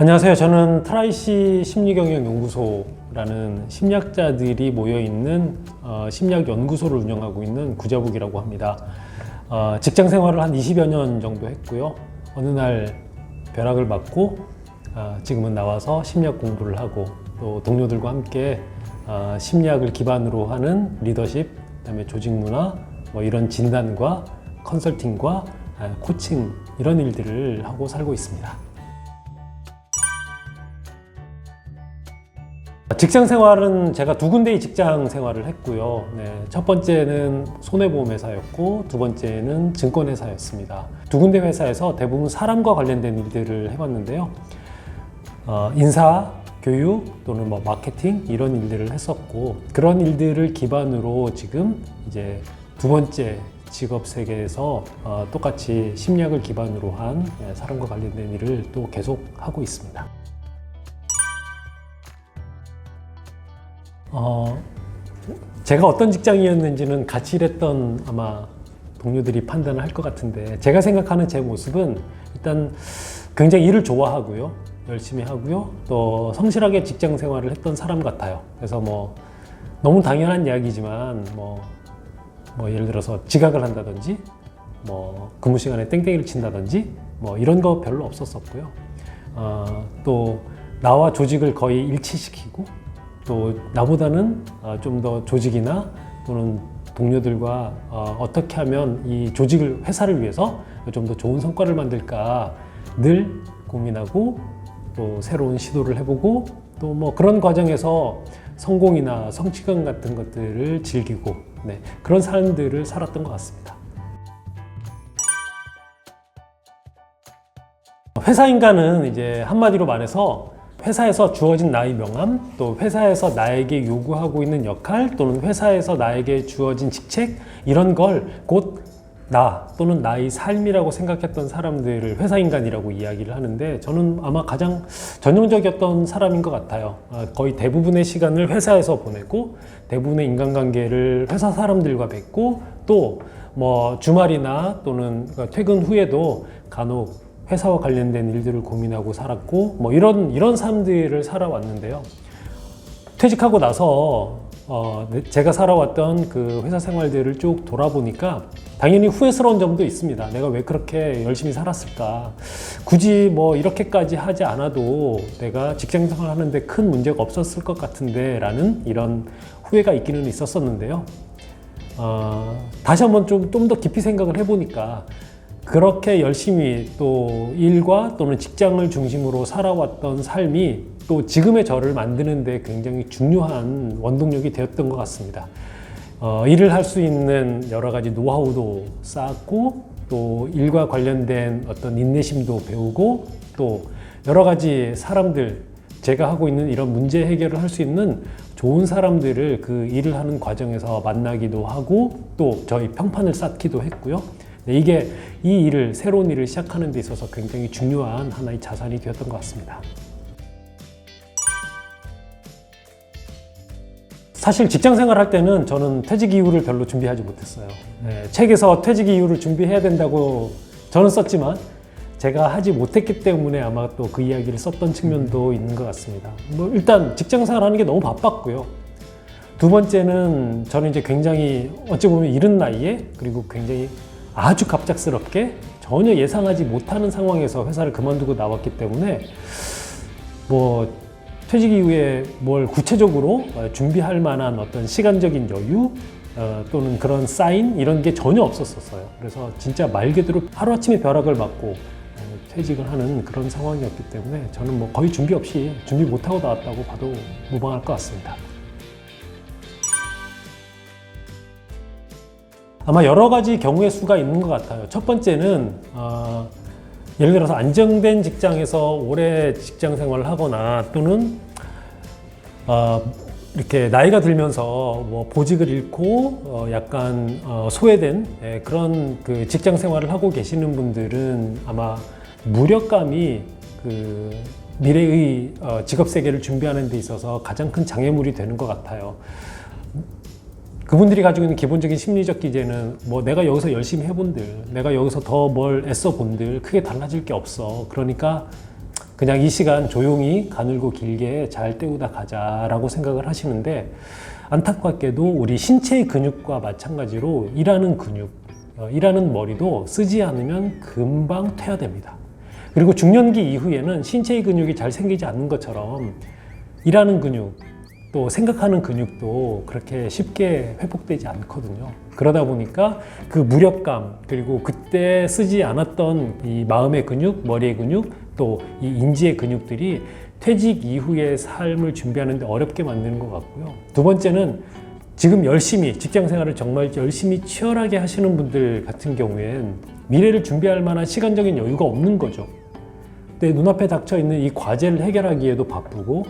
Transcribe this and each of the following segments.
안녕하세요. 저는 트라이시 심리경영연구소라는 심리학자들이 모여 있는 어, 심리학 연구소를 운영하고 있는 구자북이라고 합니다. 어, 직장 생활을 한 20여 년 정도 했고요. 어느 날 벼락을 맞고 어, 지금은 나와서 심리학 공부를 하고 또 동료들과 함께 어, 심리학을 기반으로 하는 리더십, 그다음에 조직 문화, 뭐 이런 진단과 컨설팅과 아, 코칭 이런 일들을 하고 살고 있습니다. 직장 생활은 제가 두 군데의 직장 생활을 했고요. 네, 첫 번째는 손해보험 회사였고 두 번째는 증권회사였습니다. 두 군데 회사에서 대부분 사람과 관련된 일들을 해봤는데요. 어, 인사, 교육 또는 뭐 마케팅 이런 일들을 했었고 그런 일들을 기반으로 지금 이제 두 번째 직업 세계에서 어, 똑같이 심리학을 기반으로 한 예, 사람과 관련된 일을 또 계속 하고 있습니다. 어, 제가 어떤 직장이었는지는 같이 일했던 아마 동료들이 판단을 할 것 같은데 제가 생각하는 제 모습은 일단 굉장히 일을 좋아하고요. 열심히 하고요. 또 성실하게 직장 생활을 했던 사람 같아요. 그래서 뭐 너무 당연한 이야기지만 뭐, 뭐 예를 들어서 지각을 한다든지 뭐 근무 시간에 땡땡이를 친다든지 뭐 이런 거 별로 없었었고요. 어, 또 나와 조직을 거의 일치시키고 또 나보다는 좀 더 조직이나 또는 동료들과 어, 떻게 하면 이 조직을 회사를 위해서 좀 더 좋은 성과를 만들까 늘 고민하고 또 새로운 시도를 해보고 또 뭐 그런 과정에서 성공이나 성취감 같은 것들을 즐기고 네, 그런 삶들을 살았던 것 같습니다. 회사 인간은 이제 한마디로 말해서 회사에서 주어진 나의 명함, 또 회사에서 나에게 요구하고 있는 역할, 또는 회사에서 나에게 주어진 직책, 이런 걸 곧 나 또는 나의 삶이라고 생각했던 사람들을 회사 인간이라고 이야기를 하는데 저는 아마 가장 전형적이었던 사람인 것 같아요. 아, 거의 대부분의 시간을 회사에서 보내고 대부분의 인간관계를 회사 사람들과 맺고 또 뭐 주말이나 또는 퇴근 후에도 간혹 회사와 관련된 일들을 고민하고 살았고 뭐 이런 이런 삶들을 살아왔는데요. 퇴직하고 나서 어, 네, 제가 살아왔던 그 회사 생활들을 쭉 돌아보니까 당연히 후회스러운 점도 있습니다. 내가 왜 그렇게 열심히 살았을까? 굳이 뭐 이렇게까지 하지 않아도 내가 직장 생활 하는데 큰 문제가 없었을 것 같은데라는 이런 후회가 있기는 있었었는데요. 어, 다시 한번 좀 좀 더 깊이 생각을 해보니까 그렇게 열심히 또 일과 또는 직장을 중심으로 살아왔던 삶이 또 지금의 저를 만드는데 굉장히 중요한 원동력이 되었던 것 같습니다. 어, 일을 할 수 있는 여러 가지 노하우도 쌓았고 또 일과 관련된 어떤 인내심도 배우고 또 여러 가지 사람들 제가 하고 있는 이런 문제 해결을 할 수 있는 좋은 사람들을 그 일을 하는 과정에서 만나기도 하고 또 저희 평판을 쌓기도 했고요. 네, 이게 이 일을 새로운 일을 시작하는 데 있어서 굉장히 중요한 하나의 자산이 되었던 것 같습니다. 사실 직장 생활할 때는 저는 퇴직 이유를 별로 준비하지 못했어요. 네, 책에서 퇴직 이유를 준비해야 된다고 저는 썼지만 제가 하지 못했기 때문에 아마 또 그 이야기를 썼던 측면도 있는 것 같습니다. 뭐 일단 직장 생활하는 게 너무 바빴고요. 두 번째는 저는 이제 굉장히 어찌 보면 이른 나이에 그리고 굉장히 아주 갑작스럽게 전혀 예상하지 못하는 상황에서 회사를 그만두고 나왔기 때문에 뭐 퇴직 이후에 뭘 구체적으로 어, 준비할 만한 어떤 시간적인 여유 어, 또는 그런 사인 이런 게 전혀 없었었어요. 그래서 진짜 말 그대로 하루아침에 벼락을 맞고 어, 퇴직을 하는 그런 상황이었기 때문에 저는 뭐 거의 준비 없이 준비 못하고 나왔다고 봐도 무방할 것 같습니다. 아마 여러 가지 경우의 수가 있는 것 같아요. 첫 번째는 어, 예를 들어서 안정된 직장에서 오래 직장 생활을 하거나 또는 어, 이렇게 나이가 들면서 뭐 보직을 잃고 어, 약간 어, 소외된 예, 그런 그 직장 생활을 하고 계시는 분들은 아마 무력감이 그 미래의 어, 직업 세계를 준비하는 데 있어서 가장 큰 장애물이 되는 것 같아요. 그분들이 가지고 있는 기본적인 심리적 기제는 뭐 내가 여기서 열심히 해본들, 내가 여기서 더 뭘 애써 본들 크게 달라질 게 없어. 그러니까 그냥 이 시간 조용히 가늘고 길게 잘 때우다 가자라고 생각을 하시는데 안타깝게도 우리 신체의 근육과 마찬가지로 일하는 근육, 어, 일하는 머리도 쓰지 않으면 금방 퇴화됩니다. 그리고 중년기 이후에는 신체의 근육이 잘 생기지 않는 것처럼 일하는 근육, 또 생각하는 근육도 그렇게 쉽게 회복되지 않거든요. 그러다 보니까 그 무력감, 그리고 그때 쓰지 않았던 이 마음의 근육, 머리의 근육, 또 이 인지의 근육들이 퇴직 이후의 삶을 준비하는데 어렵게 만드는 것 같고요. 두 번째는 지금 열심히 직장 생활을 정말 열심히 치열하게 하시는 분들 같은 경우엔 미래를 준비할 만한 시간적인 여유가 없는 거죠. 내 눈앞에 닥쳐 있는 이 과제를 해결하기에도 바쁘고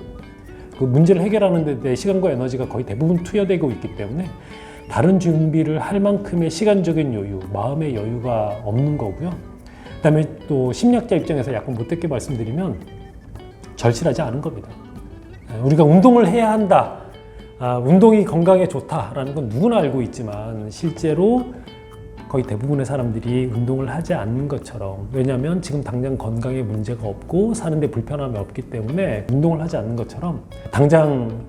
그 문제를 해결하는데 내 시간과 에너지가 거의 대부분 투여되고 있기 때문에 다른 준비를 할 만큼의 시간적인 여유, 마음의 여유가 없는 거고요. 그다음에 또 심리학자 입장에서 약간 못되게 말씀드리면 절실하지 않은 겁니다. 우리가 운동을 해야 한다. 아, 운동이 건강에 좋다라는 건 누구나 알고 있지만 실제로 거의 대부분의 사람들이 운동을 하지 않는 것처럼 왜냐하면 지금 당장 건강에 문제가 없고 사는데 불편함이 없기 때문에 운동을 하지 않는 것처럼 당장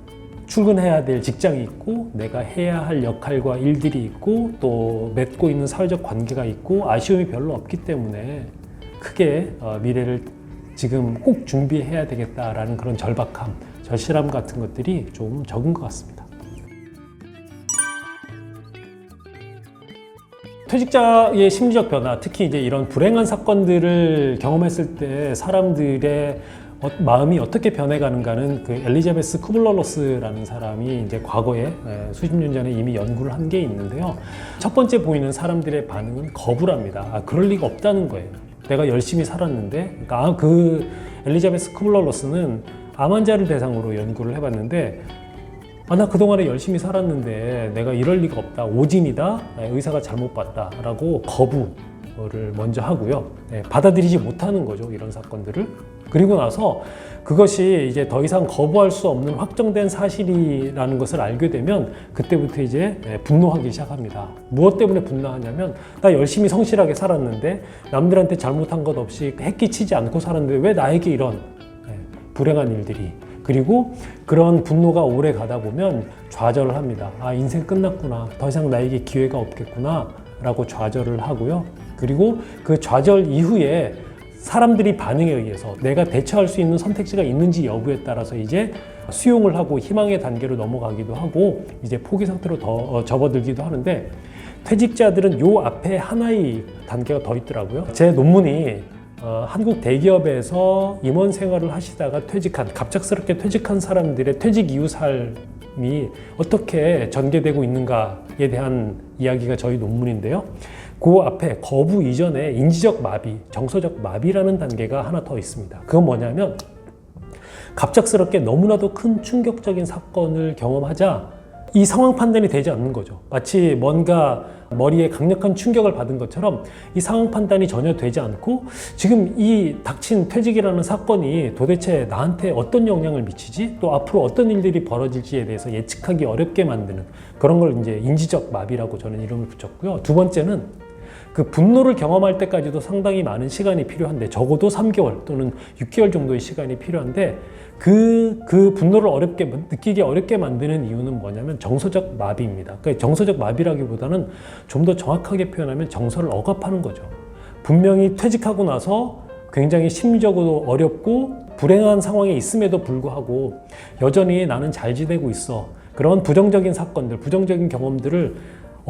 출근해야 될 직장이 있고 내가 해야 할 역할과 일들이 있고 또 맺고 있는 사회적 관계가 있고 아쉬움이 별로 없기 때문에 크게 어, 미래를 지금 꼭 준비해야 되겠다라는 그런 절박함, 절실함 같은 것들이 좀 적은 것 같습니다. 퇴직자의 심리적 변화, 특히 이제 이런 불행한 사건들을 경험했을 때 사람들의 어- 마음이 어떻게 변해가는가는 그 엘리자베스 쿠블러로스라는 사람이 이제 과거에 에, 수십 년 전에 이미 연구를 한 게 있는데요. 첫 번째 보이는 사람들의 반응은 거부랍니다. 아, 그럴 리가 없다는 거예요. 내가 열심히 살았는데, 그러니까 아, 그 엘리자베스 쿠블러로스는 암 환자를 대상으로 연구를 해봤는데 아, 나 그동안에 열심히 살았는데 내가 이럴 리가 없다. 오진이다. 네, 의사가 잘못 봤다 라고 거부를 먼저 하고요. 네, 받아들이지 못하는 거죠. 이런 사건들을. 그리고 나서 그것이 이제 더 이상 거부할 수 없는 확정된 사실이라는 것을 알게 되면 그때부터 이제 네, 분노하기 시작합니다. 무엇 때문에 분노하냐면 나 열심히 성실하게 살았는데 남들한테 잘못한 것 없이 해끼치지 않고 살았는데 왜 나에게 이런 네, 불행한 일들이 그리고 그런 분노가 오래 가다 보면 좌절을 합니다. 아, 인생 끝났구나. 더 이상 나에게 기회가 없겠구나. 라고 좌절을 하고요. 그리고 그 좌절 이후에 사람들이 반응에 의해서 내가 대처할 수 있는 선택지가 있는지 여부에 따라서 이제 수용을 하고 희망의 단계로 넘어가기도 하고 이제 포기 상태로 더 어, 접어들기도 하는데 퇴직자들은 요 앞에 하나의 단계가 더 있더라고요. 제 논문이 어, 한국 대기업에서 임원 생활을 하시다가 퇴직한 갑작스럽게 퇴직한 사람들의 퇴직 이후 삶이 어떻게 전개되고 있는가에 대한 이야기가 저희 논문인데요. 그 앞에 거부 이전에 인지적 마비, 정서적 마비라는 단계가 하나 더 있습니다. 그건 뭐냐면 갑작스럽게 너무나도 큰 충격적인 사건을 경험하자 이 상황 판단이 되지 않는 거죠. 마치 뭔가 머리에 강력한 충격을 받은 것처럼 이 상황 판단이 전혀 되지 않고 지금 이 닥친 퇴직이라는 사건이 도대체 나한테 어떤 영향을 미치지? 또 앞으로 어떤 일들이 벌어질지에 대해서 예측하기 어렵게 만드는 그런 걸 이제 인지적 마비라고 저는 이름을 붙였고요. 두 번째는 그 분노를 경험할 때까지도 상당히 많은 시간이 필요한데 적어도 3개월 또는 6개월 정도의 시간이 필요한데 그, 그 분노를 어렵게 느끼기 어렵게 만드는 이유는 뭐냐면 정서적 마비입니다. 그러니까 정서적 마비라기보다는 좀 더 정확하게 표현하면 정서를 억압하는 거죠. 분명히 퇴직하고 나서 굉장히 심리적으로 어렵고 불행한 상황에 있음에도 불구하고 여전히 나는 잘 지내고 있어. 그런 부정적인 사건들, 부정적인 경험들을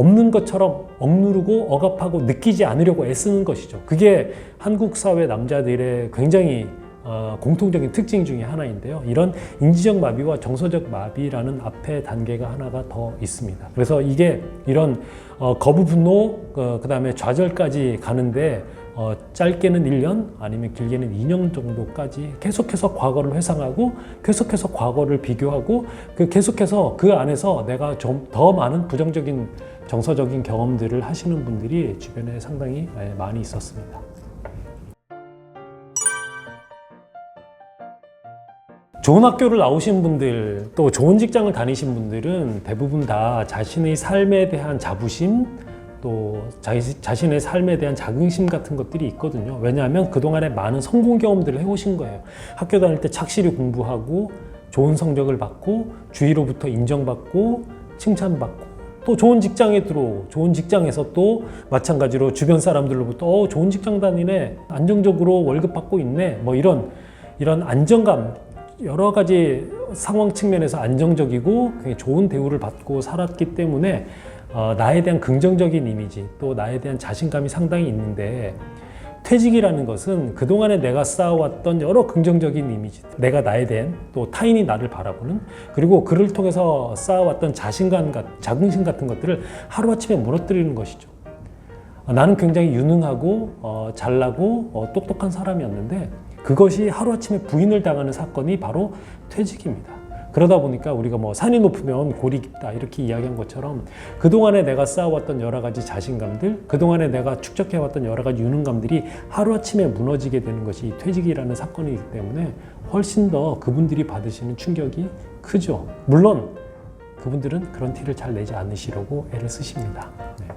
없는 것처럼 억누르고 억압하고 느끼지 않으려고 애쓰는 것이죠. 그게 한국 사회 남자들의 굉장히 어, 공통적인 특징 중에 하나인데요. 이런 인지적 마비와 정서적 마비라는 앞에 단계가 하나가 더 있습니다. 그래서 이게 이런 어, 거부 분노, 어, 그 다음에 좌절까지 가는데 어, 짧게는 1년 아니면 길게는 2년 정도까지 계속해서 과거를 회상하고 계속해서 과거를 비교하고 그 계속해서 그 안에서 내가 좀 더 많은 부정적인 정서적인 경험들을 하시는 분들이 주변에 상당히 예, 많이 있었습니다. 좋은 학교를 나오신 분들, 또 좋은 직장을 다니신 분들은 대부분 다 자신의 삶에 대한 자부심, 또 자신의 삶에 대한 자긍심 같은 것들이 있거든요. 왜냐하면 그동안에 많은 성공 경험들을 해오신 거예요. 학교 다닐 때 착실히 공부하고 좋은 성적을 받고 주위로부터 인정받고 칭찬받고 또 좋은 직장에 들어 좋은 직장에서 또 마찬가지로 주변 사람들로부터 어, 좋은 직장 다니네 안정적으로 월급 받고 있네 뭐 이런 이런 안정감 여러 가지 상황 측면에서 안정적이고 굉장히 좋은 대우를 받고 살았기 때문에 어, 나에 대한 긍정적인 이미지 또 나에 대한 자신감이 상당히 있는데 퇴직이라는 것은 그동안에 내가 쌓아왔던 여러 긍정적인 이미지, 내가 나에 대한 또 타인이 나를 바라보는 그리고 그를 통해서 쌓아왔던 자신감, 같- 자긍심 같은 것들을 하루아침에 무너뜨리는 것이죠. 아, 나는 굉장히 유능하고 어, 잘나고 어, 똑똑한 사람이었는데 그것이 하루아침에 부인을 당하는 사건이 바로 퇴직입니다. 그러다 보니까 우리가 뭐 산이 높으면 골이 깊다 이렇게 이야기한 것처럼 그동안에 내가 쌓아왔던 여러 가지 자신감들, 그동안에 내가 축적해왔던 여러 가지 유능감들이 하루아침에 무너지게 되는 것이 이 퇴직이라는 사건이기 때문에 훨씬 더 그분들이 받으시는 충격이 크죠. 물론 그분들은 그런 티를 잘 내지 않으시려고 애를 쓰십니다. 네.